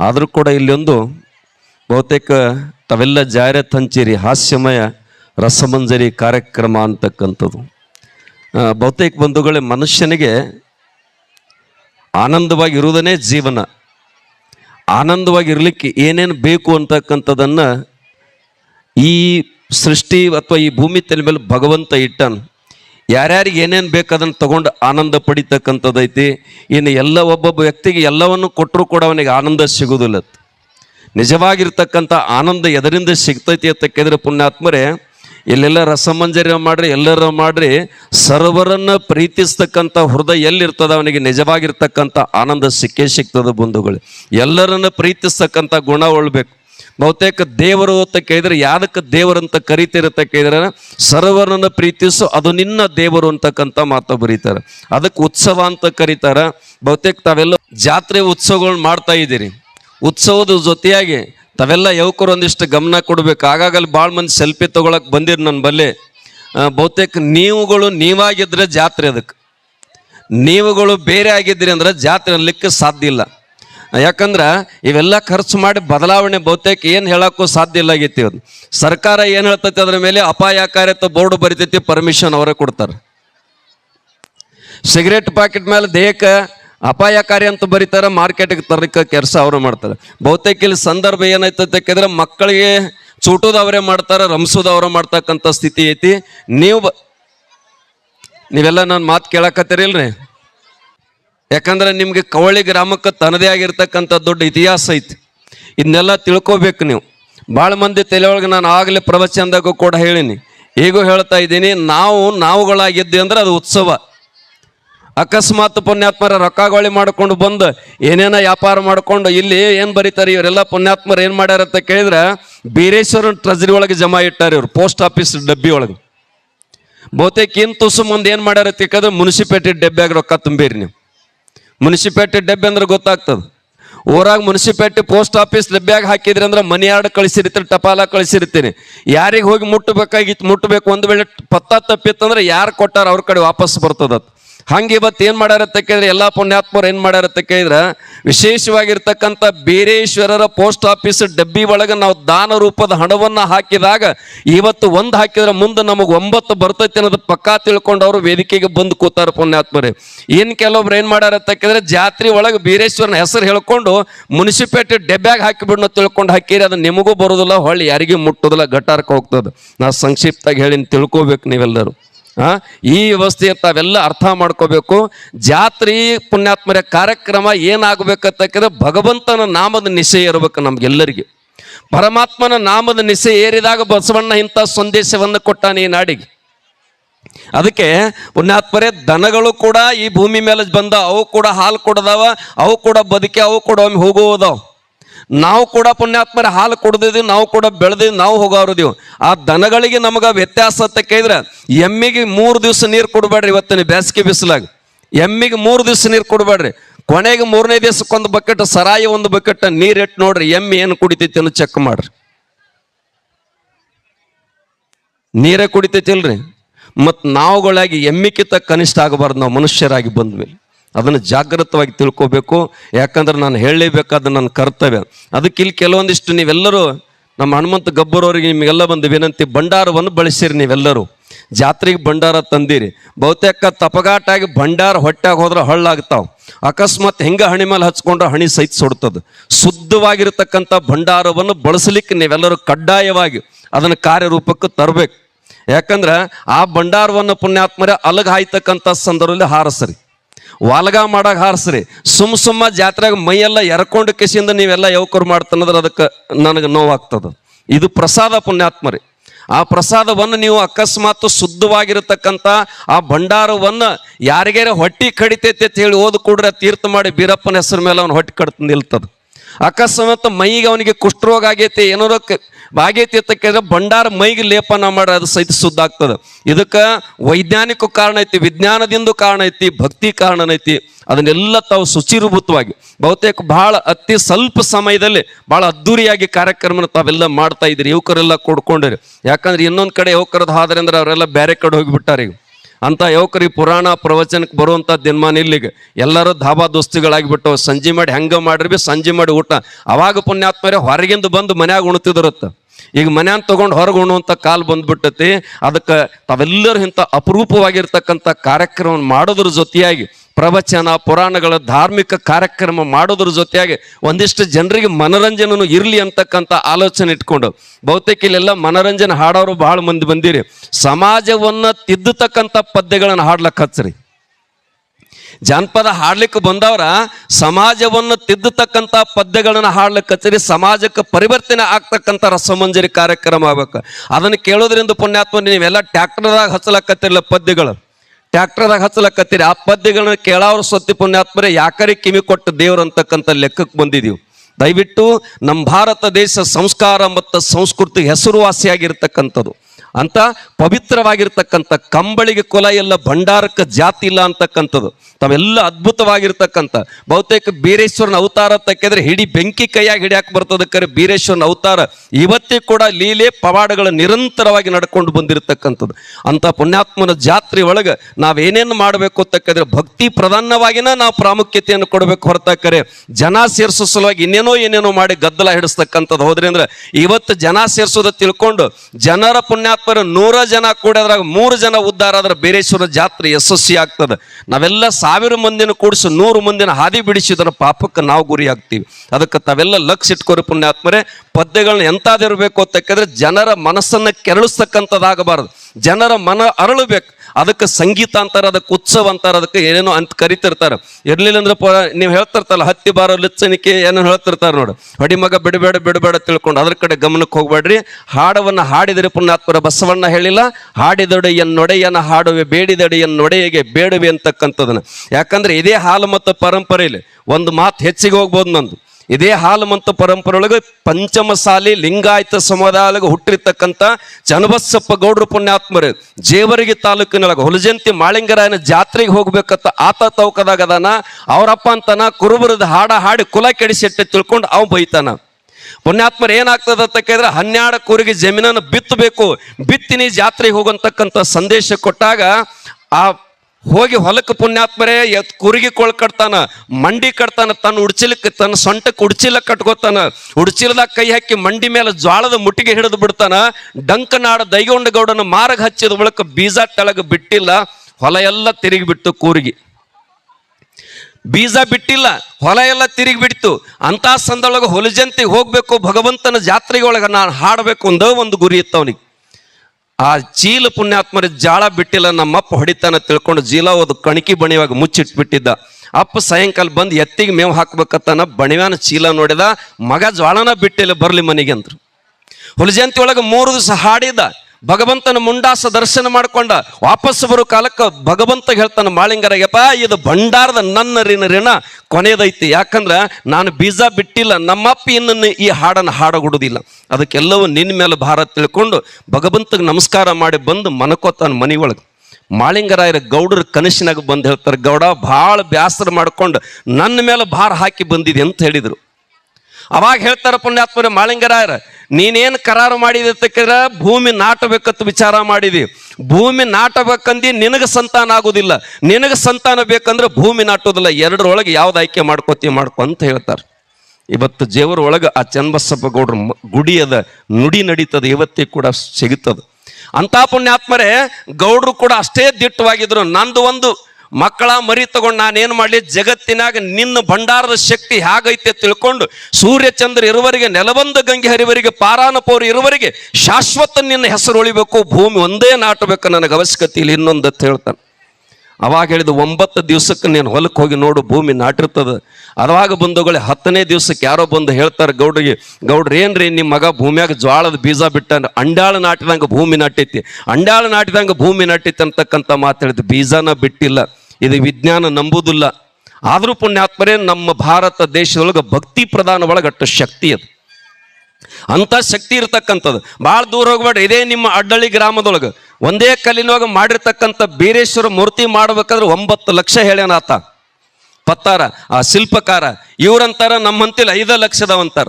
ಆದರೂ ಕೂಡ ಇಲ್ಲೊಂದು ಬಹುತೇಕ ತಾವೆಲ್ಲ ಜಾಹೀರಾತು ಹಂಚಿರಿ, ಹಾಸ್ಯಮಯ ರಸಮಂಜರಿ ಕಾರ್ಯಕ್ರಮ ಅಂತಕ್ಕಂಥದ್ದು. ಬಹುತೇಕ ಬಂಧುಗಳೇ, ಮನುಷ್ಯನಿಗೆ ಆನಂದವಾಗಿ ಇರುವುದನ್ನೇ ಜೀವನ. ಆನಂದವಾಗಿ ಇರಲಿಕ್ಕೆ ಏನೇನು ಬೇಕು ಅಂತಕ್ಕಂಥದ್ದನ್ನು ಈ ಸೃಷ್ಟಿ ಅಥವಾ ಈ ಭೂಮಿ ತಲೆ ಮೇಲೆ ಭಗವಂತ ಇಟ್ಟನು. ಯಾರ್ಯಾರಿಗೆ ಏನೇನು ಬೇಕು ಅದನ್ನು ತಗೊಂಡು ಆನಂದ ಪಡಿತಕ್ಕಂಥದ್ದೈತಿ. ಇನ್ನು ಎಲ್ಲ ಒಬ್ಬೊಬ್ಬ ವ್ಯಕ್ತಿಗೆ ಎಲ್ಲವನ್ನು ಕೊಟ್ಟರೂ ಕೂಡ ಅವನಿಗೆ ಆನಂದ ಸಿಗುವುದಿಲ್ಲ ನಿಜವಾಗಿರ್ತಕ್ಕಂಥ ಆನಂದ ಎದರಿಂದ ಸಿಗ್ತೈತಿ ಅಂತ ಕೇಳಿದ್ರೆ ಪುಣ್ಯಾತ್ಮರೇ, ಇಲ್ಲೆಲ್ಲ ರಸಮಂಜರಿ ಮಾಡ್ರಿ, ಎಲ್ಲರ ಮಾಡ್ರಿ, ಸರ್ವರನ್ನ ಪ್ರೀತಿಸ್ತಕ್ಕಂಥ ಹೃದಯ ಎಲ್ಲಿರ್ತದ ಅವನಿಗೆ ನಿಜವಾಗಿರ್ತಕ್ಕಂಥ ಆನಂದ ಸಿಕ್ಕೇ ಸಿಗ್ತದೆ ಬಂಧುಗಳು. ಎಲ್ಲರನ್ನ ಪ್ರೀತಿಸ್ತಕ್ಕಂಥ ಗುಣ ಉಳ್ಬೇಕು. ಬಹುತೇಕ ದೇವರು ಅಂತ ಕೇಳಿದ್ರೆ ಯಾದಕ್ಕೆ ದೇವರು ಅಂತ ಕರಿತಿರತ್ತ ಕೇಳಿದ್ರೆ ಸರ್ವರನ್ನು ಪ್ರೀತಿಸು, ಅದು ನಿನ್ನ ದೇವರು ಅಂತಕ್ಕಂಥ ಮಾತು ಬರೀತಾರೆ. ಅದಕ್ಕೆ ಉತ್ಸವ ಅಂತ ಕರೀತಾರ. ಬಹುತೇಕ ತಾವೆಲ್ಲ ಜಾತ್ರೆ ಉತ್ಸವಗಳನ್ನ ಮಾಡ್ತಾ ಇದ್ದೀರಿ. ಉತ್ಸವದ ಜೊತೆಯಾಗಿ ತಾವೆಲ್ಲ ಯುವಕರು ಒಂದಿಷ್ಟು ಗಮನ ಕೊಡಬೇಕು. ಆಗಾಗಲ್ಲಿ ಭಾಳ ಮಂದಿ ಸೆಲ್ಫಿ ತೊಗೊಳಕ್ಕೆ ಬಂದಿರಿ ನನ್ನ ಬಲ್ಲಿ. ಬಹುತೇಕ ನೀವುಗಳು ನೀವಾಗಿದ್ದರೆ ಜಾತ್ರೆ ಅದಕ್ಕೆ. ನೀವುಗಳು ಬೇರೆ ಆಗಿದ್ರಿ ಅಂದ್ರೆ ಜಾತ್ರೆ ಅನ್ಲಿಕ್ಕೆ ಸಾಧ್ಯ ಇಲ್ಲ. ಯಾಕಂದ್ರೆ ಇವೆಲ್ಲ ಖರ್ಚು ಮಾಡಿ ಬದಲಾವಣೆ ಬಹುತೇಕ ಏನು ಹೇಳಕ್ಕೂ ಸಾಧ್ಯ ಇಲ್ಲ ಆಗೈತಿ ಅದು ಸರ್ಕಾರ ಏನು ಹೇಳ್ತೈತಿ ಅದ್ರ ಮೇಲೆ ಅಪಾಯಕಾರಿ ಬೋರ್ಡ್ ಬರಿತೈತಿ ಪರ್ಮಿಷನ್ ಅವರೇ ಕೊಡ್ತಾರೆ. ಸಿಗರೇಟ್ ಪ್ಯಾಕೆಟ್ ಮೇಲೆ ದೇಹಕ್ಕೆ ಅಪಾಯಕಾರಿ ಅಂತ ಬರೀತಾರೆ ಮಾರ್ಕೆಟ್ಗೆ ತರಲಿಕ್ಕೆ ಕೆಲಸ ಅವರು ಮಾಡ್ತಾರೆ. ಬಹುತೇಕ ಇಲ್ಲಿ ಸಂದರ್ಭ ಏನಾಯ್ತೈತೆ ಯಾಕಂದ್ರೆ ಮಕ್ಕಳಿಗೆ ಚೂಟೋದು ಅವರೇ ಮಾಡ್ತಾರೆ ಅವರೇ ಮಾಡ್ತಕ್ಕಂಥ ಸ್ಥಿತಿ ಐತಿ. ನೀವು ನೀವೆಲ್ಲ ನಾನು ಮಾತು ಕೇಳಕತ್ತೀರಿಲ್ರಿ ಯಾಕಂದ್ರೆ ನಿಮ್ಗೆ ಕವಳಿ ಗ್ರಾಮಕ್ಕೆ ತನ್ನದೇ ಆಗಿರ್ತಕ್ಕಂಥ ದೊಡ್ಡ ಇತಿಹಾಸ ಐತಿ. ಇದನ್ನೆಲ್ಲ ತಿಳ್ಕೊಬೇಕು ನೀವು. ಭಾಳ ಮಂದಿ ತಲೆಯೊಳಗೆ ನಾನು ಆಗಲೇ ಪ್ರವಚನದಾಗ ಕೂಡ ಹೇಳೀನಿ. ಈಗೂ ಹೇಳ್ತಾ ಇದ್ದೀನಿ, ನಾವು ನಾವುಗಳಾಗಿದ್ದೆ ಅಂದ್ರೆ ಅದು ಉತ್ಸವ. ಅಕಸ್ಮಾತ್ ಪುಣ್ಯಾತ್ಮರ ರೊಕ್ಕಗೊಳಿ ಮಾಡ್ಕೊಂಡು ಬಂದು, ಏನೇನೋ ವ್ಯಾಪಾರ ಮಾಡ್ಕೊಂಡು ಇಲ್ಲಿ ಏನು ಬರೀತಾರೆ ಇವರೆಲ್ಲ ಪುಣ್ಯಾತ್ಮರು ಏನು ಮಾಡ್ಯಾರ ಅಂತ ಕೇಳಿದ್ರೆ ಬೀರೇಶ್ವರನ ಟ್ರೆಜರಿ ಒಳಗೆ ಜಮಾ ಇಟ್ಟಾರೆ ಇವ್ರು ಪೋಸ್ಟ್ ಆಫೀಸ್ ಡಬ್ಬಿ ಒಳಗೆ. ಬಹುತೇಕ ಏನು ತುಸು ಮುಂದೆ ಏನು ಮಾಡ್ಯಾರ ತಿಕ್ಕದ್ರೆ ಮುನ್ಸಿಪಾಲ್ಟಿ ಡಬ್ಬ್ಯಾಗ ರೊಕ್ಕ ತುಂಬಿರಿ ನೀವು. ಮುನ್ಸಿಪಾಲ್ಟಿ ಡಬ್ಬಿ ಅಂದ್ರೆ ಗೊತ್ತಾಗ್ತದೆ. ಊರಾಗ ಮುನ್ಸಿಪಾಲ್ಟಿ ಪೋಸ್ಟ್ ಆಫೀಸ್ ಡಬ್ಬ್ಯಾಗ ಹಾಕಿದ್ರಿ ಅಂದ್ರೆ ಮನಿ ಆರ್ಡ್ ಕಳಿಸಿರ್ತೀರಿ, ಟಪಾಲ ಕಳಿಸಿರ್ತೀನಿ. ಯಾರಿಗೆ ಹೋಗಿ ಮುಟ್ಟಬೇಕಾಗಿತ್ತು ಮುಟ್ಟಬೇಕು ಒಂದು ವೇಳೆ ಪತ್ತ ತಪ್ಪಿತ್ತಂದ್ರೆ ಯಾರು ಕೊಟ್ಟಾರ ಅವ್ರ ಕಡೆ ವಾಪಸ್ ಬರ್ತದ ಹಂಗೆ ಇವತ್ತು ಏನು ಮಾಡ್ಯಾರತ್ತ ಕೇಳಿದ್ರೆ, ಎಲ್ಲ ಪುಣ್ಯಾತ್ಮರು ಏನು ಮಾಡ್ಯಾರ ಅಂತ ಕೇಳಿದ್ರೆ, ವಿಶೇಷವಾಗಿರ್ತಕ್ಕಂಥ ಬೀರೇಶ್ವರರ ಪೋಸ್ಟ್ ಆಫೀಸ್ ಡಬ್ಬಿ ಒಳಗೆ ನಾವು ದಾನ ರೂಪದ ಹಣವನ್ನು ಹಾಕಿದಾಗ, ಇವತ್ತು ಒಂದು ಹಾಕಿದ್ರೆ ಮುಂದೆ ನಮಗೆ ಒಂಬತ್ತು ಬರ್ತೈತಿ ಅನ್ನೋದು ಪಕ್ಕಾ ತಿಳ್ಕೊಂಡು ಅವರು ವೇದಿಕೆಗೆ ಬಂದು ಕೂತಾರ ಪುಣ್ಯಾತ್ಮರೇ. ಏನು ಕೆಲವೊಬ್ರು ಏನು ಮಾಡ್ಯಾರ ಅಂತ ಕೇಳಿದ್ರೆ, ಜಾತ್ರೆ ಒಳಗೆ ಬೀರೇಶ್ವರನ ಹೆಸರು ಹೇಳ್ಕೊಂಡು ಮುನ್ಸಿಪಾಲ್ಟಿ ಡೆಬ್ಯಾಗ ಹಾಕಿಬಿಡ್ನ ತಿಳ್ಕೊಂಡು ಹಾಕಿರಿ, ಅದು ನಿಮಗೂ ಬರೋದಿಲ್ಲ, ಹೊಳ್ಳಿ ಯಾರಿಗೂ ಮುಟ್ಟೋದಿಲ್ಲ ಗಟಾರಕ್ಕೆ ಹೋಗ್ತದೆ. ನಾ ಸಂಕ್ಷಿಪ್ತಾಗಿ ಹೇಳಿ ತಿಳ್ಕೊಬೇಕು ನೀವೆಲ್ಲರೂ. ಈ ವ್ಯವಸ್ಥೆ ತಾವೆಲ್ಲ ಅರ್ಥ ಮಾಡ್ಕೋಬೇಕು. ಜಾತ್ರೆ ಪುಣ್ಯಾತ್ಮರ ಕಾರ್ಯಕ್ರಮ ಏನಾಗಬೇಕಂತಕ್ಕಂದ್ರೆ ಭಗವಂತನ ನಾಮದ ನಿಶೆ ಇರಬೇಕು ನಮ್ಗೆಲ್ಲರಿಗೆ. ಪರಮಾತ್ಮನ ನಾಮದ ನಿಶೆ ಏರಿದಾಗ ಬಸವಣ್ಣ ಇಂಥ ಸಂದೇಶವನ್ನು ಕೊಟ್ಟಾನೆ ಈ ನಾಡಿಗೆ. ಅದಕ್ಕೆ ಪುಣ್ಯಾತ್ಮರೇ, ದನಗಳು ಕೂಡ ಈ ಭೂಮಿ ಮೇಲೆ ಬಂದ, ಅವು ಕೂಡ ಹಾಲು ಕೊಡದವ, ಅವು ಕೂಡ ಬದುಕಿ, ಅವು ಕೂಡ ಒಮ್ಮೆ ಹೋಗುವುದವು ನಾವು ಕೂಡ ಪುಣ್ಯಾತ್ಮರ ಹಾಲು ಕುಡ್ದಿದ್ದೀವಿ ನಾವು ಕೂಡ ಬೆಳೆದಿವಿ ನಾವು ಹೋಗೋರಿದೀವಿ ಆ ದನಗಳಿಗೆ ನಮಗೆ ವ್ಯತ್ಯಾಸ ಅಂತ ಕೇಳಿದ್ರೆ, ಎಮ್ಮಿಗೆ ಮೂರು ದಿವಸ ನೀರು ಕೊಡಬೇಡ್ರಿ ಇವತ್ತಿನ ಬೇಸಿಗೆ ಬಿಸಿಲಾಗ. ಎಮ್ಮಿಗೆ ಮೂರು ದಿವಸ ನೀರು ಕೊಡಬೇಡ್ರಿ. ಕೊನೆಗೆ ಮೂರನೇ ದಿವಸಕ್ಕೊಂದು ಬಕೆಟ್, ಸರಾಯಿ ಒಂದು ಬಕೆಟ್ ನೀರು ಇಟ್ಟು ನೋಡ್ರಿ, ಎಮ್ಮಿ ಏನು ಕುಡಿತೈತಿ ಅನ್ನೋ ಚೆಕ್ ಮಾಡ್ರಿ. ನೀರೇ ಕುಡಿತೈತಿಲ್ರಿ ಮತ್ತು ನಾವುಗಳಾಗಿ ಎಮ್ಮಿಕ್ಕಿಂತ ಕನಿಷ್ಠ ಆಗಬಾರ್ದು, ನಾವು ಮನುಷ್ಯರಾಗಿ ಬಂದ್ಮೇಲೆ ಅದನ್ನು ಜಾಗೃತವಾಗಿ ತಿಳ್ಕೋಬೇಕು. ಯಾಕಂದ್ರೆ ನಾನು ಹೇಳಲೇಬೇಕಾದ ನನ್ನ ಕರ್ತವ್ಯ. ಅದಕ್ಕೆ ಇಲ್ಲಿ ಕೆಲವೊಂದಿಷ್ಟು ನೀವೆಲ್ಲರೂ ನಮ್ಮ ಹನುಮಂತ ಗಬ್ಬರವರಿಗೆ ನಿಮಗೆಲ್ಲ ಬಂದು ವಿನಂತಿ, ಭಂಡಾರವನ್ನು ಬಳಸಿರಿ ನೀವೆಲ್ಲರೂ. ಜಾತ್ರೆಗೆ ಭಂಡಾರ ತಂದಿರಿ. ಬಹುತೇಕ ತಪಗಾಟಾಗಿ ಭಂಡಾರ ಹೊಟ್ಟೆಗೆ ಹೋದ್ರೆ ಹಳ್ಳಾಗ್ತಾವ. ಅಕಸ್ಮಾತ್ ಹೆಂಗ ಹಣಿ ಮೇಲೆ ಹಚ್ಕೊಂಡ್ರೆ ಹಣಿ ಸಹಿತ ಸುಡ್ತದೆ. ಶುದ್ಧವಾಗಿರ್ತಕ್ಕಂಥ ಭಂಡಾರವನ್ನು ಬಳಸಲಿಕ್ಕೆ ನೀವೆಲ್ಲರೂ ಕಡ್ಡಾಯವಾಗಿ ಅದನ್ನು ಕಾರ್ಯರೂಪಕ್ಕೆ ತರಬೇಕು. ಯಾಕಂದ್ರೆ ಆ ಭಂಡಾರವನ್ನು ಪುಣ್ಯಾತ್ಮರ ಅಲಗ ಹಾಯ್ತಕ್ಕಂಥ ಸಂದರ್ಭದಲ್ಲಿ ಹಾರಸ್ರಿ. ವಾಲ್ಗ ಮಾಡಾಗ ಹಾರಿಸ್ರಿ. ಸುಮ್ ಸುಮ್ಮ ಜಾತ್ರೆಗ ಮೈಯೆಲ್ಲ ಎರ್ಕೊಂಡು ಕೆಸಿಯಿಂದ ನೀವೆಲ್ಲ ಯುವಕರು ಮಾಡ್ತನಂದ್ರೆ ಅದಕ್ಕೆ ನನಗೆ ನೋವಾಗ್ತದೆ ಇದು ಪ್ರಸಾದ ಪುಣ್ಯಾತ್ಮರಿ ಆ ಪ್ರಸಾದವನ್ನು ನೀವು ಅಕಸ್ಮಾತ್ ಶುದ್ಧವಾಗಿರತಕ್ಕಂಥ ಆ ಭಂಡಾರವನ್ನು ಯಾರಿಗಾರ ಹೊಟ್ಟಿ ಕಡಿತೈತೆ ಅಂತ ಹೇಳಿ ಓದ್ ಕೂಡ್ರೆ ತೀರ್ಥ ಮಾಡಿ ಬೀರಪ್ಪನ ಹೆಸರು ಮೇಲೆ ಅವನು ಹೊಟ್ಟೆ ಕಡ್ತು ನಿಲ್ತದ. ಅಕಸ್ಮಾತ್ ಮೈಗೆ ಅವನಿಗೆ ಕುಷ್ಠರೋಗ ಆಗೈತೆ ಏನಾರ ಆಗೈತಿ ಅಂತ ಭಂಡಾರ ಮೈಗೆ ಲೇಪನ ಮಾಡಿ ಅದು ಸಹಿತ ಶುದ್ಧ ಆಗ್ತದೆ. ಇದಕ್ಕೆ ವೈಜ್ಞಾನಿಕ ಕಾರಣ ಐತಿ, ವಿಜ್ಞಾನದಿಂದ ಕಾರಣ ಐತಿ, ಭಕ್ತಿ ಕಾರಣ ಐತಿ. ಅದನ್ನೆಲ್ಲ ತಾವು ಶುಚಿರ್ಭೂತವಾಗಿ ಬಹುತೇಕ ಬಹಳ ಅತಿ ಸ್ವಲ್ಪ ಸಮಯದಲ್ಲಿ ಬಹಳ ಅದ್ದೂರಿಯಾಗಿ ಕಾರ್ಯಕ್ರಮನ ತಾವೆಲ್ಲ ಮಾಡ್ತಾ ಇದ್ರಿ ಯುವಕರೆಲ್ಲ ಕೊಡ್ಕೊಂಡಿರಿ. ಯಾಕಂದ್ರೆ ಇನ್ನೊಂದು ಕಡೆ ಯುವಕರದ್ದು ಆದ್ರೆ ಅಂದ್ರೆ ಅವರೆಲ್ಲ ಬೇರೆ ಕಡೆ ಹೋಗಿಬಿಟ್ಟಾರೆ ಈಗ ಅಂತ ಯುವಕರಿಗೆ ಪುರಾಣ ಪ್ರವಚನಕ್ಕೆ ಬರುವಂಥ ದಿನಮಾನ ಇಲ್ಲಿಗೆ. ಎಲ್ಲರೂ ಧಾಬಾ ದೋಸ್ತಿಗಳಾಗಿಬಿಟ್ಟು ಸಂಜೆ ಮಾಡಿ ಹೆಂಗೆ ಮಾಡಿರಿ ಬಿ ಸಂಜೆ ಮಾಡಿ ಊಟ. ಅವಾಗ ಪುಣ್ಯಾತ್ಮರೇ ಹೊರಗಿಂದ ಬಂದು ಮನ್ಯಾಗ ಉಣ್ತಿದ್ರತ್ತ ಈಗ ಮನ್ಯಾನ ತೊಗೊಂಡು ಹೊರಗೆ ಉಣ್ಣುವಂಥ ಕಾಲ್ ಬಂದ್ಬಿಟ್ಟತಿ. ಅದಕ್ಕೆ ತಾವೆಲ್ಲರೂ ಇಂಥ ಅಪರೂಪವಾಗಿರ್ತಕ್ಕಂಥ ಕಾರ್ಯಕ್ರಮ ಮಾಡೋದ್ರ ಜೊತೆಯಾಗಿ ಪ್ರವಚನ, ಪುರಾಣಗಳ ಧಾರ್ಮಿಕ ಕಾರ್ಯಕ್ರಮ ಮಾಡೋದ್ರ ಜೊತೆಯಾಗಿ ಒಂದಿಷ್ಟು ಜನರಿಗೆ ಮನರಂಜನೂ ಇರಲಿ ಅಂತಕ್ಕಂಥ ಆಲೋಚನೆ ಇಟ್ಕೊಂಡು ಬಹುತೇಕ ಇಲ್ಲೆಲ್ಲ ಮನರಂಜನೆ ಹಾಡೋರು ಬಹಳ ಮಂದಿ ಬಂದಿರಿ. ಸಮಾಜವನ್ನು ತಿದ್ದತಕ್ಕಂಥ ಪದ್ಯಗಳನ್ನು ಹಾಡ್ಲಕ್ಕೆ ಹಚ್ಚ್ರಿ ಜಾನಪದ ಹಾಡ್ಲಿಕ್ಕೆ ಬಂದವರ ಸಮಾಜವನ್ನು ತಿದ್ದತಕ್ಕಂಥ ಪದ್ಯಗಳನ್ನು ಹಾಡ್ಲಿಕ್ಕೆ ಹಚ್ಚರಿ ಸಮಾಜಕ್ಕೆ ಪರಿವರ್ತನೆ ಆಗ್ತಕ್ಕಂಥ ರಸಮಂಜರಿ ಕಾರ್ಯಕ್ರಮ ಆಗ್ಬೇಕು. ಅದನ್ನು ಕೇಳೋದ್ರಿಂದ ಪುಣ್ಯಾತ್ಮ ನೀವೆಲ್ಲ ಟ್ಯಾಕ್ಟರ್ದಾಗ ಹಚ್ಚಲಕ್ಕತ್ತಿರಲ್ಲ ಪದ್ಯಗಳು. ಟ್ಯಾಕ್ಟರ್ದಾಗ ಹಚ್ಚಲಕ್ಕತ್ತೀರಿ ಆ ಪದ್ಯಗಳನ್ನ ಕೇಳೋರು ಸತ್ತಿ ಪುಣ್ಯಾತ್ಮರೇ, ಯಾಕರಿ ಕಿಮಿ ಕೊಟ್ಟು ದೇವ್ರು ಅಂತಕ್ಕಂಥ ಲೆಕ್ಕಕ್ಕೆ ಬಂದಿದ್ದೀವಿ ದಯವಿಟ್ಟು ನಮ್ಮ ಭಾರತ ದೇಶ ಸಂಸ್ಕಾರ ಮತ್ತು ಸಂಸ್ಕೃತಿ ಹೆಸರುವಾಸಿಯಾಗಿರ್ತಕ್ಕಂಥದ್ದು. ಅಂತ ಪವಿತ್ರವಾಗಿರ್ತಕ್ಕಂಥ ಕಂಬಳಿಗೆ ಕೊಲ ಇಲ್ಲ ಭಂಡಾರಕ್ಕೆ ಜಾತಿ ಇಲ್ಲ ಅಂತಕ್ಕಂಥದ್ದು. ತಾವೆಲ್ಲ ಅದ್ಭುತವಾಗಿರ್ತಕ್ಕಂಥ. ಬಹುತೇಕ ಬೀರೇಶ್ವರನ ಅವತಾರ ತಕ್ಕಿದ್ರೆ ಹಿಡಿ ಬೆಂಕಿ ಕೈಯಾಗಿ ಹಿಡಿಯಾಕೆ ಬರ್ತದೆ ಕರೆ ಬೀರೇಶ್ವರನ ಅವತಾರ. ಇವತ್ತೇ ಕೂಡ ಲೀಲೆ ಪವಾಡಗಳು ನಿರಂತರವಾಗಿ ನಡ್ಕೊಂಡು ಬಂದಿರತಕ್ಕಂಥದ್ದು. ಅಂತ ಪುಣ್ಯಾತ್ಮನ ಜಾತ್ರೆ ಒಳಗೆ ನಾವೇನೇನು ಮಾಡಬೇಕು ಅಂತಕ್ಕಂದ್ರೆ ಭಕ್ತಿ ಪ್ರಧಾನವಾಗಿನ ನಾವು ಪ್ರಾಮುಖ್ಯತೆಯನ್ನು ಕೊಡಬೇಕು ಹೊರತಾಕರೆ ಜನ ಸೇರಿಸೋ ಸಲುವಾಗಿ ಇನ್ನೇನೋ ಏನೇನೋ ಮಾಡಿ ಗದ್ದಲ ಹಿಡಿಸ್ತಕ್ಕಂಥದ್ದು. ಹೋದ್ರೆ ಅಂದ್ರೆ ಇವತ್ತು ಜನ ಸೇರಿಸೋದ ತಿಳ್ಕೊಂಡು ಜನರ ಪುಣ್ಯಾತ್ಮರ ನೂರ ಜನ ಕೂಡದ್ರಾಗ ಮೂರು ಜನ ಉದ್ಧಾರ ಆದ್ರೆ ಬೇರೇಶ್ವರ ಜಾತ್ರೆ ಯಶಸ್ವಿ ಆಗ್ತದ. ನಾವೆಲ್ಲ ಸಾವಿರ ಮಂದಿನ ಕೂಡಿಸಿ ನೂರು ಮಂದಿನ ಹಾದಿ ಬಿಡಿಸಿದ್ರ ಪಾಪಕ್ಕೆ ನಾವು ಗುರಿ ಆಗ್ತೀವಿ. ಅದಕ್ಕೆ ತಾವೆಲ್ಲ ಲಕ್ಷ ಇಟ್ಕೋರಿ ಪುಣ್ಯಾತ್ಮರೇ ಪದ್ಯಗಳನ್ನ ಎಂತಾದಿರಬೇಕು ಯಾಕಂದ್ರೆ ಜನರ ಮನಸ್ಸನ್ನ ಕೆರಳಿಸ್ತಕ್ಕಂಥದ್ದಾಗಬಾರದು. ಜನರ ಮನ ಅರಳಬೇಕು. ಅದಕ್ಕೆ ಸಂಗೀತ ಅಂತಾರೆ, ಅದಕ್ಕೆ ಉತ್ಸವ ಅಂತಾರೆ, ಅದಕ್ಕೆ ಏನೇನೋ ಅಂತ ಕರಿತಿರ್ತಾರೆ. ಇರ್ಲಿಲ್ಲ ಅಂದ್ರೆ ನೀವು ಹೇಳ್ತಿರ್ತಾರಲ್ಲ ಹತ್ತಿ ಬಾರೋ ಲಿಚ್ಚನಿಕೆ ಏನೋ ಹೇಳ್ತಿರ್ತಾರೆ ನೋಡು. ಹೊಡಿ ಮಗ ಬಿಡಬೇಡ ಬಿಡಬೇಡ ತಿಳ್ಕೊಂಡು ಅದ್ರ ಕಡೆ ಗಮನಕ್ಕೆ ಹೋಗ್ಬೇಡ್ರಿ. ಹಾಡವನ್ನು ಹಾಡಿದರೆ ಪುಣ್ಯಾತ್ಮರ ಬಸವಣ್ಣ ಹೇಳಿಲ್ಲ ಹಾಡಿದೊಡೆ ಎನ್ನೊಡೆಯನ್ನು ಹಾಡುವೆ ಬೇಡಿದಡೆ ಎನ್ನೊಡೆಯಗೆ ಬೇಡುವೆ ಅಂತಕ್ಕಂಥದನ್ನ. ಯಾಕಂದ್ರೆ ಇದೇ ಹಾಲು ಮತ್ತು ಪರಂಪರೆಯಲ್ಲಿ ಒಂದು ಮಾತು ಹೆಚ್ಚಿಗೆ ಹೋಗ್ಬೋದು ನಂದು. ಇದೇ ಹಾಲುಮಂತ ಪರಂಪರೆಯೊಳಗೆ ಪರಂಪರೆ ಒಳಗೆ ಪಂಚಮಸಾಲಿ, ಲಿಂಗಾಯತ ಸಮುದಾಯೊಳಗೆ ಹುಟ್ಟಿರ್ತಕ್ಕಂಥ ಚನ್ನಬಸಪ್ಪ ಗೌಡ್ರ ಪುಣ್ಯಾತ್ಮರು ಜೇವರಿಗೆ ತಾಲೂಕಿನೊಳಗೆ ಹುಲಜಂತಿ ಮಾಳಿಂಗರಾಯನ ಜಾತ್ರೆಗೆ ಹೋಗ್ಬೇಕಂತ ಆತ ತೌಕದಾಗ ಅದಾನ. ಅವರಪ್ಪ ಅಂತಾನ ಕುರುಬರದ ಹಾಡ ಹಾಡಿ ಕುಲ ಕೆಡಿಸಿಟ್ಟೆ ತಿಳ್ಕೊಂಡು ಅವ್ ಬೈತಾನ. ಪುಣ್ಯಾತ್ಮರು ಏನಾಗ್ತದ ಅಂತ ಕೇಳಿದ್ರೆ ಹನ್ನೆರಡು ಕೂರಿಗೆ ಜಮೀನನ್ನು ಬಿತ್ತಬೇಕು. ಬಿತ್ತಿನಿ ಜಾತ್ರೆಗೆ ಹೋಗಂತಕ್ಕಂಥ ಸಂದೇಶ ಕೊಟ್ಟಾಗ ಆ ಹೋಗಿ ಹೊಲಕ್ಕೆ ಪುಣ್ಯಾತ್ಮರೇ, ಎತ್ ಕುರುಗಿ ಕೊಳ್ ಕಟ್ತಾನ, ಮಂಡಿ ಕಟ್ತಾನ, ತನ್ನ ಉಡ್ಚಿಲಕ್ಕೆ, ತನ್ನ ಸೊಂಟಕ್ಕೆ ಉಡ್ಚಿಲ ಕಟ್ಕೋತಾನ. ಉಡ್ಚಿಲದಾಗ ಕೈ ಹಾಕಿ ಮಂಡಿ ಮೇಲೆ ಜ್ವಾಳದ ಮುಟ್ಟಿಗೆ ಹಿಡಿದು ಬಿಡ್ತಾನ. ದೈಗೊಂಡ ಗೌಡನ ಮಾರಗ ಹಚ್ಚಿದ ಬಳಿಕ ಬೀಜ ತೆಳಗ ಬಿಟ್ಟಿಲ್ಲ. ಹೊಲ ಎಲ್ಲ ತಿರುಗಿ ಬಿಟ್ಟು ಕೂರಿಗೆ. ಬೀಜ ಬಿಟ್ಟಿಲ್ಲ, ಹೊಲ ಎಲ್ಲ ತಿರುಗಿ ಬಿಡ್ತು. ಅಂತ ಸಂದೊಳಗೆ ಹೊಲಜಂತಿ ಹೋಗ್ಬೇಕು, ಭಗವಂತನ ಜಾತ್ರೆಗೆ ಒಳಗೆ ನಾನು ಹಾಡಬೇಕು ಅಂದ ಒಂದು ಗುರಿ ಇತ್ತು ಅವನಿಗೆ ಆ ಚೀಲ ಪುಣ್ಯಾತ್ಮರ ಜಾಳ ಬಿಟ್ಟಿಲ್ಲ ನಮ್ಮಪ್ಪ ಹೊಡಿತಾನ ತಿಳ್ಕೊಂಡು ಜೀಲ ಒಂದು ಕಣಕಿ ಬಣಿವಾಗ ಮುಚ್ಚಿಟ್ಬಿಟ್ಟಿದ್ದ. ಅಪ್ಪ ಸಾಯಂಕಾಲ ಬಂದು ಎತ್ತಿಗೆ ಮೇವು ಹಾಕ್ಬೇಕತ್ತಾನ ಬಣಿವಾನ ಚೀಲ ನೋಡಿದ, ಮಗ ಜ್ವಾಳನ ಬಿಟ್ಟಿಲ್ಲ ಬರಲಿ ಮನೆಗೆ ಅಂದ್ರು. ಹುಲಿಜಯಂತಿ ಒಳಗೆ ಮೂರು ದಿವಸ ಹಾಡಿದ ಭಗವಂತನ ಮುಂಡಾಸ ದರ್ಶನ ಮಾಡ್ಕೊಂಡ ವಾಪಸ್ ಬರೋ ಕಾಲಕ್ಕೆ ಭಗವಂತ ಹೇಳ್ತಾನೆ ಮಾಳಿಂಗರಾಗಪ್ಪ ಇದು ಭಂಡಾರದ ನನ್ನ ರಿನ ಋಣ ಕೊನೆಯದೈತಿ ಯಾಕಂದ್ರ ನಾನು ಬೀಜ ಬಿಟ್ಟಿಲ್ಲ, ನಮ್ಮಪ್ಪ ಇನ್ನನ್ನು ಈ ಹಾಡನ್ನು ಹಾಡಗೊಡುದಿಲ್ಲ. ಅದಕ್ಕೆಲ್ಲವೂ ನಿನ್ನ ಮೇಲೆ ಭಾರ ತಿಳ್ಕೊಂಡು ಭಗವಂತಗೆ ನಮಸ್ಕಾರ ಮಾಡಿ ಬಂದು ಮನಕೋತಾನ ಮನೆ ಒಳಗೆ ಮಾಳಿಂಗರಾಯರ ಗೌಡರ ಕನಸಿನಾಗ ಬಂದು ಹೇಳ್ತಾರೆ, ಗೌಡ, ಭಾಳ ಬ್ಯಾಸರ ಮಾಡ್ಕೊಂಡು ನನ್ನ ಮೇಲೆ ಭಾರ ಹಾಕಿ ಬಂದಿದೆ ಅಂತ ಹೇಳಿದರು. ಅವಾಗ ಹೇಳ್ತಾರ ಪುಣ್ಯಾತ್ಮರು, ಮಾಳಿಂಗರಾಯರ, ನೀನೇನು ಕರಾರು ಮಾಡಿದೆ ಅಂತಕ್ಕಿದ್ರೆ ಭೂಮಿ ನಾಟಬೇಕಂತ ವಿಚಾರ ಮಾಡಿದಿ. ಭೂಮಿ ನಾಟಬೇಕಂದು ನಿನಗೆ ಸಂತಾನ ಆಗೋದಿಲ್ಲ. ನಿನಗೆ ಸಂತಾನ ಬೇಕಂದ್ರೆ ಭೂಮಿ ನಾಟೋದಿಲ್ಲ. ಎರಡರೊಳಗೆ ಯಾವ್ದು ಆಯ್ಕೆ ಮಾಡ್ಕೋತಿ ಮಾಡ್ಕೊ ಅಂತ ಹೇಳ್ತಾರೆ. ಇವತ್ತು ಜೇವರ ಒಳಗೆ ಆ ಚನ್ನಬಸಪ್ಪ ಗೌಡ್ರ ಗುಡಿ ಅದ, ನುಡಿ ನಡೀತದ ಇವತ್ತಿಗೆ ಕೂಡ ಸಿಗುತ್ತದೆ. ಅಂತ ಪುಣ್ಯಾತ್ಮರೇ, ಗೌಡ್ರು ಕೂಡ ಅಷ್ಟೇ ದಿಟ್ಟವಾಗಿದ್ರು. ನಂದು ಒಂದು ಮಕ್ಕಳ ಮರಿ ತಗೊಂಡು ನಾನೇನು ಮಾಡಲಿ? ಜಗತ್ತಿನಾಗ ನಿನ್ನ ಭಂಡಾರದ ಶಕ್ತಿ ಹೇಗೈತೆ ತಿಳ್ಕೊಂಡು ಸೂರ್ಯ ಚಂದ್ರ ಇರುವರಿಗೆ ನೆಲಬಂದ ಗಂಗೆ ಹರಿವರಿಗೆ, ಪಾರಾನಪೋರು ಇರುವರಿಗೆ ಶಾಶ್ವತ ನಿನ್ನ ಹೆಸರು ಉಳಿಬೇಕು, ಭೂಮಿ ಒಂದೇ ನಾಟಬೇಕು ನನಗೆ ಅವಶ್ಯಕತೆ ಇಲ್ಲಿ ಇನ್ನೊಂದು ಅಂತ ಹೇಳ್ತಾನೆ. ಅವಾಗ ಹೇಳಿದ ಒಂಬತ್ತು ದಿವಸಕ್ಕೆ ನೀನು ಹೊಲಕ್ಕೆ ಹೋಗಿ ನೋಡು, ಭೂಮಿ ನಾಟಿರ್ತದೆ. ಅದವಾಗ ಬಂದವುಗಳೇ ಹತ್ತನೇ ದಿವಸಕ್ಕೆ ಯಾರೋ ಬಂದು ಹೇಳ್ತಾರೆ, ಗೌಡ್ರಿಗೆ, ಗೌಡ್ರು, ಏನ್ರಿ ನಿಮ್ಮ ಮಗ ಭೂಮಿಯಾಗ ಜ್ವಾಳದ ಬೀಜ ಬಿಟ್ಟಾನ? ಅಂಡಾಳ ನಾಟಿದಂಗೆ ಭೂಮಿ ನಾಟೈತಿ. ಅಂಡಾಳ ನಾಟಿದಂಗೆ ಭೂಮಿ ನಾಟೈತಿ ಅಂತಕ್ಕಂಥ ಮಾತಾಡಿದ ಬೀಜನ ಬಿಟ್ಟಿಲ್ಲ. ಇದು ವಿಜ್ಞಾನ ನಂಬುದಿಲ್ಲ. ಆದರೂ ಪುಣ್ಯಾತ್ಮರೇ ನಮ್ಮ ಭಾರತ ದೇಶದೊಳಗೆ ಭಕ್ತಿ ಪ್ರಧಾನ ಒಳಗಟ್ಟು ಶಕ್ತಿ ಅದು. ಅಂತ ಶಕ್ತಿ ಇರ್ತಕ್ಕಂಥದ್ದು. ಭಾಳ ದೂರ ಹೋಗ್ಬೇಡ್ರಿ. ಇದೇ ನಿಮ್ಮ ಅಡ್ಡಳ್ಳಿ ಗ್ರಾಮದೊಳಗೆ. ಒಂದೇ ಕಲ್ಲಿನೊಳಗ ಮಾಡಿರ್ತಕ್ಕಂಥ ಬೀರೇಶ್ವರ ಮೂರ್ತಿ ಮಾಡ್ಬೇಕಾದ್ರೆ ಒಂಬತ್ತು ಲಕ್ಷ ಹೇಳ್ಯಾನ ಪತ್ತಾರ, ಆ ಶಿಲ್ಪಕಾರ. ಇವ್ರಂತಾರ ನಮ್ಮಂತಿಲ್ಲ ಐದು ಲಕ್ಷದವಂತಾರ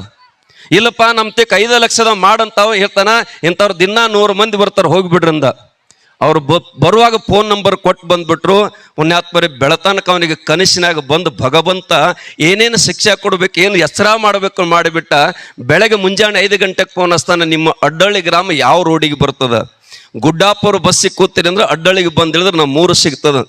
ಇಲ್ಲಪ್ಪ, ನಮ್ಮ ತಿಕ್ ಐದು ಲಕ್ಷದ ಮಾಡಂತಾವ ಹೇಳ್ತಾನ. ಇಂಥವ್ರು ದಿನ ನೂರು ಮಂದಿ ಬರ್ತಾರೆ ಹೋಗ್ಬಿಡ್ರಂದ ಅವ್ರು ಬರುವಾಗ ಫೋನ್ ನಂಬರ್ ಕೊಟ್ಟು ಬಂದ್ಬಿಟ್ರು, ಪುಣ್ಯಾತ್ಮರಿ, ಬೆಳತನಕ ಅವನಿಗೆ ಕನಸಿನಾಗ ಬಂದು ಭಗವಂತ ಏನೇನು ಶಿಕ್ಷೆ ಕೊಡಬೇಕು, ಏನು ಹೆಸರ ಮಾಡಬೇಕು ಮಾಡಿಬಿಟ್ಟ, ಬೆಳಗ್ಗೆ ಮುಂಜಾನೆ ಐದು ಗಂಟೆಗೆ ಫೋನ್ ಹಚ್ತಾನೆ, ನಿಮ್ಮ ಅಡ್ಡಳ್ಳಿ ಗ್ರಾಮ ಯಾವ ರೋಡಿಗೆ ಬರ್ತದೆ? ಗುಡ್ಡಾಪುರ ಬಸ್ಸಿಗೆ ಕೂತೀರಿ ಅಂದ್ರೆ ಅಡ್ಡಳ್ಳಿಗೆ ಬಂದು ಇಳಿದ್ರೆ ನಾವು ಮೂರು ಸಿಗ್ತದ.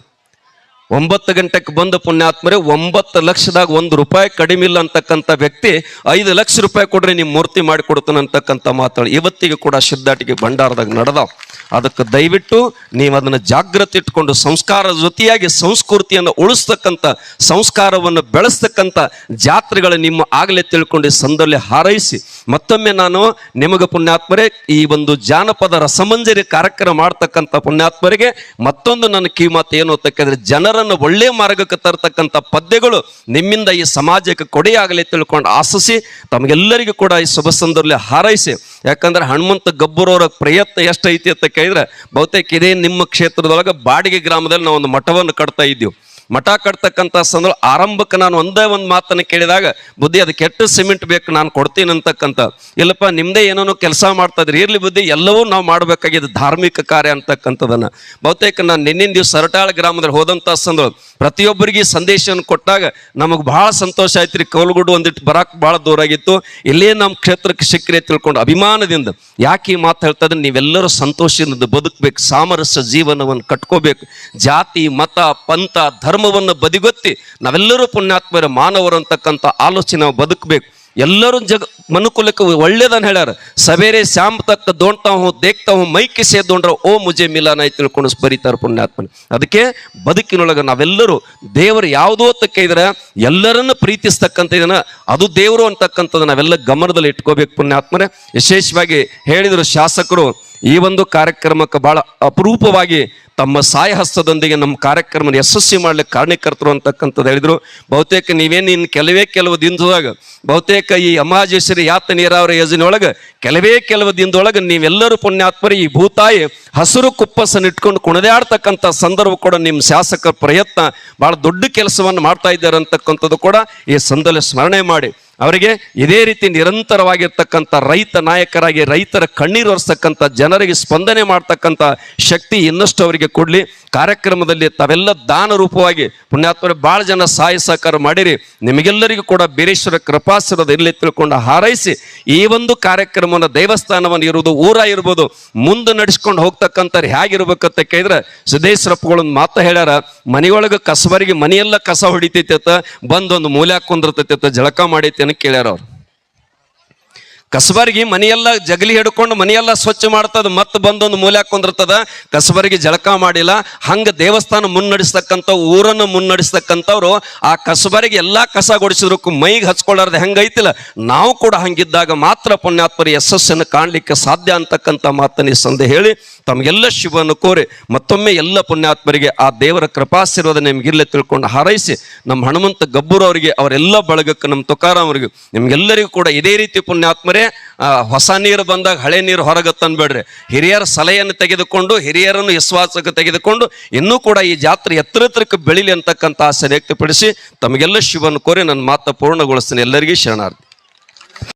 ಒಂಬತ್ತು ಗಂಟೆಗೆ ಬಂದ ಪುಣ್ಯಾತ್ಮರೇ, ಒಂಬತ್ತು ಲಕ್ಷದಾಗ ಒಂದು ರೂಪಾಯಿ ಕಡಿಮೆ ಇಲ್ಲ ಅಂತಕ್ಕಂಥ ವ್ಯಕ್ತಿ ಐದು ಲಕ್ಷ ರೂಪಾಯಿ ಕೊಡ್ರಿ ನಿಮ್ಮ ಮೂರ್ತಿ ಮಾಡಿ ಕೊಡ್ತಾನೆ ಅಂತಕ್ಕಂಥ ಮಾತಾಡಿ ಇವತ್ತಿಗೆ ಕೂಡ ಸಿದ್ಧಾಟಿಗೆ ಭಂಡಾರದಾಗ ನಡೆದಾವ್. ಅದಕ್ಕೆ ದಯವಿಟ್ಟು ನೀವು ಅದನ್ನು ಜಾಗ್ರತೆ ಇಟ್ಕೊಂಡು ಸಂಸ್ಕಾರ ಜೊತೆಯಾಗಿ ಸಂಸ್ಕೃತಿಯನ್ನು ಉಳಿಸ್ತಕ್ಕಂಥ, ಸಂಸ್ಕಾರವನ್ನು ಬೆಳೆಸ್ತಕ್ಕಂಥ ಜಾತ್ರೆಗಳು ನಿಮ್ಮ ಆಗಲೇ ತಿಳ್ಕೊಂಡು ಸಂದಲ್ಲಿ ಹಾರೈಸಿ, ಮತ್ತೊಮ್ಮೆ ನಾನು ನಿಮಗೆ ಪುಣ್ಯಾತ್ಮರೇ, ಈ ಒಂದು ಜಾನಪದ ರಸಮಂಜರಿ ಕಾರ್ಯಕ್ರಮ ಮಾಡ್ತಕ್ಕಂಥ ಪುಣ್ಯಾತ್ಮರಿಗೆ ಮತ್ತೊಂದು ನನ್ನ ಕಿವಿಮಾತು ಏನು ಅಂತಕ್ಕಂದ್ರೆ ಜನರನ್ನು ಒಳ್ಳೆಯ ಮಾರ್ಗಕ್ಕೆ ತರ್ತಕ್ಕಂಥ ಪದ್ಯಗಳು ನಿಮ್ಮಿಂದ ಈ ಸಮಾಜಕ್ಕೆ ಕೊಡೆಯಾಗಲಿ ತಿಳ್ಕೊಂಡು ಆಸಿಸಿ, ತಮಗೆಲ್ಲರಿಗೂ ಕೂಡ ಈ ಶುಭ ಸಂದರ್ಭದಲ್ಲಿ ಹಾರೈಸಿ. ಯಾಕಂದ್ರೆ ಹನುಮಂತ ಗಬ್ಬರವರ ಪ್ರಯತ್ನ ಎಷ್ಟೈತಿ ಅಂತ ಕೇಳಿದ್ರೆ ಬಹುತೇಕ ಇದೇ ನಿಮ್ಮ ಕ್ಷೇತ್ರದೊಳಗೆ ಬಾಡಿಗೆ ಗ್ರಾಮದಲ್ಲಿ ನಾವು ಒಂದು ಮಠವನ್ನು ಕಟ್ತಾ ಇದ್ದೀವಿ. ಮಠ ಕಟ್ತಕ್ಕಂಥ ಸಂದರ್ಭ ಆರಂಭಕ್ಕೆ ನಾನು ಒಂದೇ ಒಂದು ಮಾತನ್ನು ಕೇಳಿದಾಗ, ಬುದ್ಧಿ ಅದು ಕೆಟ್ಟ ಸಿಮೆಂಟ್ ಬೇಕು, ನಾನು ಕೊಡ್ತೀನಿ ಅಂತಕ್ಕಂಥ. ಇಲ್ಲಪ್ಪ ನಿಮ್ಮದೇ ಏನೋ ಕೆಲಸ ಮಾಡ್ತಾ ಇದ್ರಿ, ಇರ್ಲಿ ಬುದ್ಧಿ, ಎಲ್ಲವೂ ನಾವು ಮಾಡಬೇಕಾಗಿದೆ ಧಾರ್ಮಿಕ ಕಾರ್ಯ ಅಂತಕ್ಕಂಥದ್ದನ್ನು. ಬಹುತೇಕ ನಾನು ನಿನ್ನಿನ ದಿವಸ ಸರಟಾಳ ಗ್ರಾಮದಲ್ಲಿ ಹೋದಂಥ ಸಂದರ್ಭ ಪ್ರತಿಯೊಬ್ಬರಿಗೆ ಸಂದೇಶವನ್ನು ಕೊಟ್ಟಾಗ ನಮಗೆ ಬಹಳ ಸಂತೋಷ ಆಯ್ತು ರೀ ಕೌಲಗುಡ್ಡು ಒಂದಿಟ್ಟು ಬರಕ್ಕೆ ಭಾಳ ದೂರ ಆಗಿತ್ತು ಇಲ್ಲೇ ನಮ್ಮ ಕ್ಷೇತ್ರಕ್ಕೆ ಸಿಕ್ಕರೆ ತಿಳ್ಕೊಂಡು ಅಭಿಮಾನದಿಂದ ಯಾಕೆ ಈ ಮಾತು ಹೇಳ್ತಾ ಇದ್ರೆ ನೀವೆಲ್ಲರೂ ಸಂತೋಷದಿಂದ ಬದುಕಬೇಕು, ಸಾಮರಸ್ಯ ಜೀವನವನ್ನು ಕಟ್ಕೋಬೇಕು. ಜಾತಿ, ಮತ, ಪಂಥ, ಧರ್ಮವನ್ನು ಬದಿಗೊತ್ತಿ ನಾವೆಲ್ಲರೂ ಪುಣ್ಯಾತ್ಮರ ಮಾನವರು ಅಂತಕ್ಕಂಥ ಆಲೋಚನೆ ನಾವು ಬದುಕಬೇಕು. ಎಲ್ಲರೂ ಜಗ ಮನುಕುಲಕ್ಕೆ ಒಳ್ಳೇದನ್ನ ಹೇಳ್ಯಾರ. ಸವೇರೆ ಶ್ಯಾಮ್ ತಕ್ಕ ದೋಣ್ತಾ ಹೂ ದೇಖ್ತಾ ಹೂ ಮೈಕೆ ಓ ಮುಜೆ ಮಿಲಾನ ತಿಳ್ಕೊಂಡು ಬರೀತಾರ ಪುಣ್ಯಾತ್ಮನ. ಅದಕ್ಕೆ ಬದುಕಿನೊಳಗೆ ನಾವೆಲ್ಲರೂ ದೇವರು ಯಾವುದೋ ತಕ್ಕ ಇದ್ರೆ ಎಲ್ಲರನ್ನು ಪ್ರೀತಿಸ್ತಕ್ಕಂಥ ಇದನ್ನ ಅದು ದೇವರು ಅಂತಕ್ಕಂಥದ್ದು ನಾವೆಲ್ಲ ಗಮನದಲ್ಲಿ ಇಟ್ಕೋಬೇಕು ಪುಣ್ಯಾತ್ಮರೇ. ವಿಶೇಷವಾಗಿ ಹೇಳಿದರು ಶಾಸಕರು, ಈ ಒಂದು ಕಾರ್ಯಕ್ರಮಕ್ಕೆ ಬಹಳ ಅಪರೂಪವಾಗಿ ತಮ್ಮ ಸಹಾಯ ಹಸ್ತದೊಂದಿಗೆ ನಮ್ಮ ಕಾರ್ಯಕ್ರಮ ಯಶಸ್ವಿ ಮಾಡ್ಲಿಕ್ಕೆ ಕಾರಣಕರ್ತರು ಅಂತಕ್ಕಂಥದ್ದು ಹೇಳಿದ್ರು. ಬಹುತೇಕ ನೀವೇನು ಇನ್ನು ಕೆಲವೇ ಕೆಲವು ದಿನದಾಗ ಬಹುತೇಕ ಈ ಅಮಾಜೇಶ್ವರಿ ಯಾತ ನೀರಾವರಿ ಯೋಜನೆ ಒಳಗೆ ಕೆಲವೇ ಕೆಲವು ದಿನದೊಳಗೆ ನೀವೆಲ್ಲರೂ ಪುಣ್ಯಾತ್ಮರಿ ಈ ಭೂತಾಯಿ ಹಸಿರು ಕುಪ್ಪಸನ್ನು ಇಟ್ಕೊಂಡು ಕುಣದಾಡ್ತಕ್ಕಂಥ ಸಂದರ್ಭ ಕೂಡ ನಿಮ್ಮ ಶಾಸಕರ ಪ್ರಯತ್ನ ಬಹಳ ದೊಡ್ಡ ಕೆಲಸವನ್ನು ಮಾಡ್ತಾ ಇದ್ದಾರೆ ಅಂತಕ್ಕಂಥದ್ದು ಕೂಡ ಈ ಸಂದರ್ಭ ಸ್ಮರಣೆ ಮಾಡಿ. ಅವರಿಗೆ ಇದೇ ರೀತಿ ನಿರಂತರವಾಗಿರ್ತಕ್ಕಂಥ ರೈತ ನಾಯಕರಾಗಿ ರೈತರ ಕಣ್ಣೀರು ಒರೆಸ್ತಕ್ಕಂಥ ಜನರಿಗೆ ಸ್ಪಂದನೆ ಮಾಡ್ತಕ್ಕಂಥ ಶಕ್ತಿ ಇನ್ನಷ್ಟು ಅವರಿಗೆ ಕೊಡಲಿ ಕಾರ್ಯಕ್ರಮದಲ್ಲಿ ತಾವೆಲ್ಲ ದಾನ ರೂಪವಾಗಿ ಪುಣ್ಯಾತ್ಮರು ಭಾಳ ಜನ ಸಹಾಯ ಸಹಕಾರ ಮಾಡಿರಿ. ನಿಮಗೆಲ್ಲರಿಗೂ ಕೂಡ ಬೀರೇಶ್ವರ ಕೃಪಾಸರದ ಇಲ್ಲಿ ತಿಳ್ಕೊಂಡು ಹಾರೈಸಿ ಈ ಒಂದು ಕಾರ್ಯಕ್ರಮವನ್ನು ದೇವಸ್ಥಾನವನ್ನು ಇರುವುದು ಊರ ಇರ್ಬೋದು, ಮುಂದೆ ನಡೆಸ್ಕೊಂಡು ಹೋಗ್ತಕ್ಕಂಥವ್ರು ಹೇಗಿರ್ಬೇಕಂತ ಕೇಳಿದ್ರೆ ಸಿದ್ದೇಶ್ವರಪ್ಪಗಳೊಂದು ಮಾತು ಹೇಳ್ಯಾರ, ಮನೆಯೊಳಗೆ ಕಸವರಿಗೆ ಮನೆಯೆಲ್ಲ ಕಸ ಹೊಡಿತೈತೆ ಅಂತ ಬಂದೊಂದು ಕುಂದಿರ್ತೈತೆ ಅಂತ ಜಳಕ ಮಾಡೈತೆ ಅಂತ ಕೇಳ್ಯಾರ ಅವ್ರು. ಕಸಬರಿಗೆ ಮನೆಯೆಲ್ಲ ಜಗಲಿ ಹಿಡ್ಕೊಂಡು ಮನೆಯೆಲ್ಲ ಸ್ವಚ್ಛ ಮಾಡ್ತದ ಮತ್ತೆ ಬಂದೊಂದು ಮೂಲೆ ಹಾಕೊಂಡಿರ್ತದ ಕಸಬರಿಗೆ ಜಳಕ ಮಾಡಿಲ್ಲ. ಹಂಗ ದೇವಸ್ಥಾನ ಮುನ್ನಡೆಸ್ತಕ್ಕಂಥ, ಊರನ್ನು ಮುನ್ನಡೆಸ್ತಕ್ಕಂಥವ್ರು ಆ ಕಸಬರಿಗೆ ಎಲ್ಲಾ ಕಸ ಗೊಡಿಸಿದ್ರು ಮೈಗೆ ಹಚ್ಕೊಳ್ಳಾರ್ದು ಹೆಂಗೈತಿಲ್ಲ. ನಾವು ಕೂಡ ಹಂಗಿದ್ದಾಗ ಮಾತ್ರ ಪುಣ್ಯಾತ್ಮರಿ ಯಶಸ್ಸನ್ನು ಕಾಣಲಿಕ್ಕೆ ಸಾಧ್ಯ ಅಂತಕ್ಕಂಥ ಮಾತನ್ನ ಸಂದೆ ಹೇಳಿ ತಮಗೆಲ್ಲ ಶುಭವನ್ನು ಕೋರಿ ಮತ್ತೊಮ್ಮೆ ಎಲ್ಲ ಪುಣ್ಯಾತ್ಮರಿಗೆ ಆ ದೇವರ ಕೃಪಾಶೀರ್ವಾದ ನಿಮ್ಗಿರ್ಲೆ ತಿಳ್ಕೊಂಡು ಹಾರೈಸಿ ನಮ್ಮ ಹನುಮಂತ ಗಬ್ಬೂರ್ ಅವರಿಗೆ, ಅವರೆಲ್ಲ ಬಳಗಕ್ಕೆ ನಮ್ಮ ತುಕಾರಾಮರಿಗೆ ನಿಮ್ಗೆಲ್ಲರಿಗೂ ಕೂಡ ಇದೇ ರೀತಿ ಪುಣ್ಯಾತ್ಮರೇ ಹೊಸ ನೀರು ಬಂದಾಗ ಹಳೆ ನೀರು ಹೊರಗತ್ತನ್ಬೇಡ್ರಿ ಹಿರಿಯರ ಸಲಹೆಯನ್ನು ತೆಗೆದುಕೊಂಡು, ಹಿರಿಯರನ್ನು ವಿಶ್ವಾಸಕ್ಕೆ ತೆಗೆದುಕೊಂಡು, ಇನ್ನೂ ಕೂಡ ಈ ಜಾತ್ರೆ ಎತ್ತರ ಎತ್ತರಕ್ಕೆ ಬೆಳಿಲಿ ಅಂತಕ್ಕಂಥ ಆಸೆ ವ್ಯಕ್ತಪಡಿಸಿ ತಮಗೆಲ್ಲ ಶಿವನ ಕೋರಿ ನನ್ನ ಮಾತು ಪೂರ್ಣಗೊಳಿಸ್ತೀನಿ. ಎಲ್ಲರಿಗೂ ಶರಣಾರ್ಥಿ.